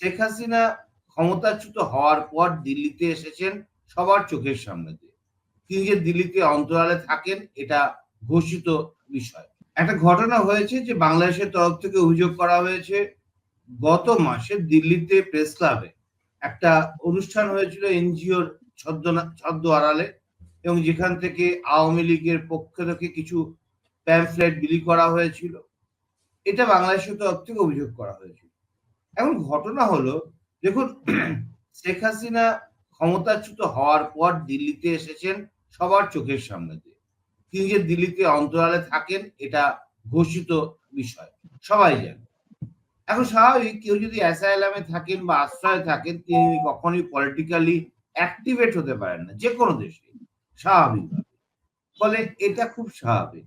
শেখ হাসিনা ক্ষমতাচ্যুত হওয়ার পর দিল্লিতে এসেছেন সবার চোখের সামনে দিয়ে। তিনি যে দিল্লিতে অন্তরালে থাকেন, এটা ঘোষিত বিষয়। একটা ঘটনা হয়েছে যে বাংলাদেশের তরফ থেকে অভিযোগ করা হয়েছে, গত মাসে দিল্লিতে প্রেস ক্লাবে একটা অনুষ্ঠান হয়েছিল এনজিওর ছদ্ম ছদ্ম আড়ালে এবং যেখান থেকে আওয়ামী লীগের পক্ষ থেকে কিছু প্যামফ্লেট বিলি করা হয়েছিল। এটা বাংলাদেশের তরফ থেকে অভিযোগ করা হয়েছিল। এখন ঘটনা হলো, দেখুন, শেখ হাসিনা ক্ষমতাচ্যুত হওয়ার পর দিল্লিতে এসেছেন সবার চোখের সামনে দিয়ে। তিনি যে দিল্লিতে অন্তরালে থাকেন, এটা ঘোষিত বিষয়। সবাই জানে। এখন স্বাভাবিক, কেউ যদি অ্যাসাইলামে থাকেন বা আশ্রয়ে থাকেন, তিনি কখনোই পলিটিক্যালি অ্যাক্টিভেট হতে পারেন না যে কোনো দেশে। স্বাভাবিকভাবে ফলে এটা খুব স্বাভাবিক।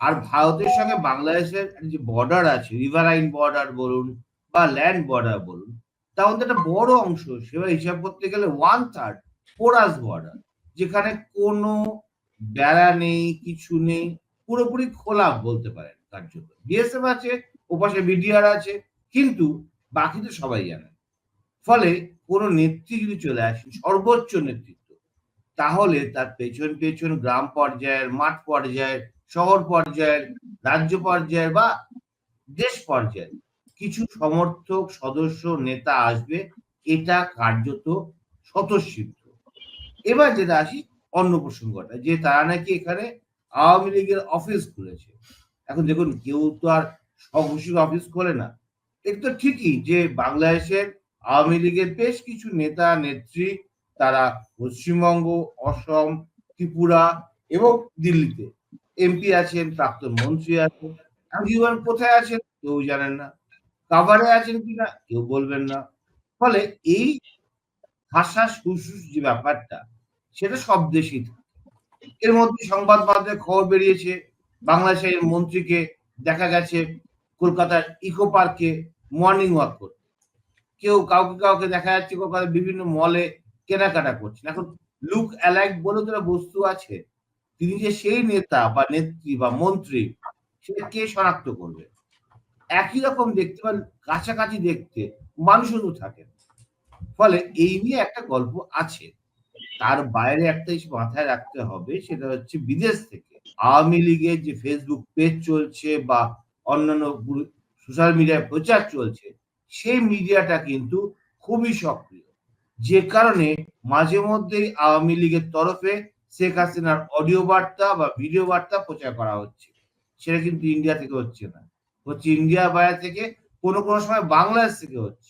আর ভারতের সঙ্গে বাংলাদেশের যে বর্ডার আছে রিভারাইন বর্ডার বলুন বা ল্যান্ড বর্ডার বলুন, তার মধ্যে একটা বড় অংশ সেটা হিসাব করতে গেলে ওয়ান থার্ড পোরাস বর্ডার যেখানে কোনো বেড়া নেই, কিছু নেই, পুরোপুরি খোলা বলতে পারেন কার্যত বিএসএফ আছে, ওপাশে বিডিআর আছে, কিন্তু বাকি তো সবাই জানে। ফলে কোনো নেত্রী যদি চলে আসে, সর্বোচ্চ নেতৃত্ব, তাহলে তার পেছন পেছন গ্রাম পর্যায়ের, মাঠ পর্যায়ের, শহর পর্যায়ের, রাজ্য পর্যায়ের বা দেশ পর্যায়ের কিছু সমর্থক, সদস্য, নেতা আসবে। এটা কার্যত স্বতঃসিদ্ধ। এবার যেটা আসি অন্য প্রসঙ্গটা, যে তারা নাকি এখানে আওয়ামী লীগের অফিস খুলেছে। এখন দেখুন, কেউ তো আর স্বঘোষিত অফিস খোলে না। এটা তো ঠিকই যে বাংলাদেশের আওয়ামী লীগের বেশ কিছু নেতা, নেত্রী, তারা পশ্চিমবঙ্গ, অসম, ত্রিপুরা এবং দিল্লিতে। এমপি আছেন, প্রাক্তন মন্ত্রী আছেন। কোথায় আছেন, কেউ জানেন না। কাভারে আছেন কিনা কেউ বলবেন না। ফলে এই ভাষা সুশুষ যে ব্যাপারটা, সেটা সব দেশেই এর মধ্যে সংবাদ মাধ্যমে খবর বেরিয়েছে, বাংলাদেশের মন্ত্রীকে দেখা গেছে কলকাতার ইকো পার্কে মর্নিং ওয়াক করতে। কেউ কাউকে কাউকে দেখা যাচ্ছে কলকাতার বিভিন্ন মলে কেনাকাটা করছেন। এখন লুক অ্যালাইক বলে তো বস্তু আছে, তিনি যে সেই নেতা বা নেত্রী বা মন্ত্রী, সেটা কে শনাক্ত করবে? একই রকম দেখতে বা কাছাকাছি দেখতে মানুষও তো থাকেন ফলে এই নিয়ে একটা গল্প আছে। তার বাইরে একটা মাথায় রাখতে হবে, সেটা হচ্ছে বিদেশ থেকে। আওয়ামী লীগের যে ফেসবুক পেজ চলছে বা অন্যান্য সোশ্যাল মিডিয়ায় প্রচার চলছে, সেই মিডিয়াটা কিন্তু খুবই সক্রিয়। যে কারণে মাঝে মধ্যেই আওয়ামী লীগের তরফে শেখ হাসিনার অডিও বার্তা বা ভিডিও বার্তা প্রচার করা হচ্ছে। সেটা কিন্তু ইন্ডিয়া থেকে হচ্ছে না। হচ্ছে ইন্ডিয়া বাইরে থেকে কোনো কোনো সময় বাংলাদেশ থেকে হচ্ছে।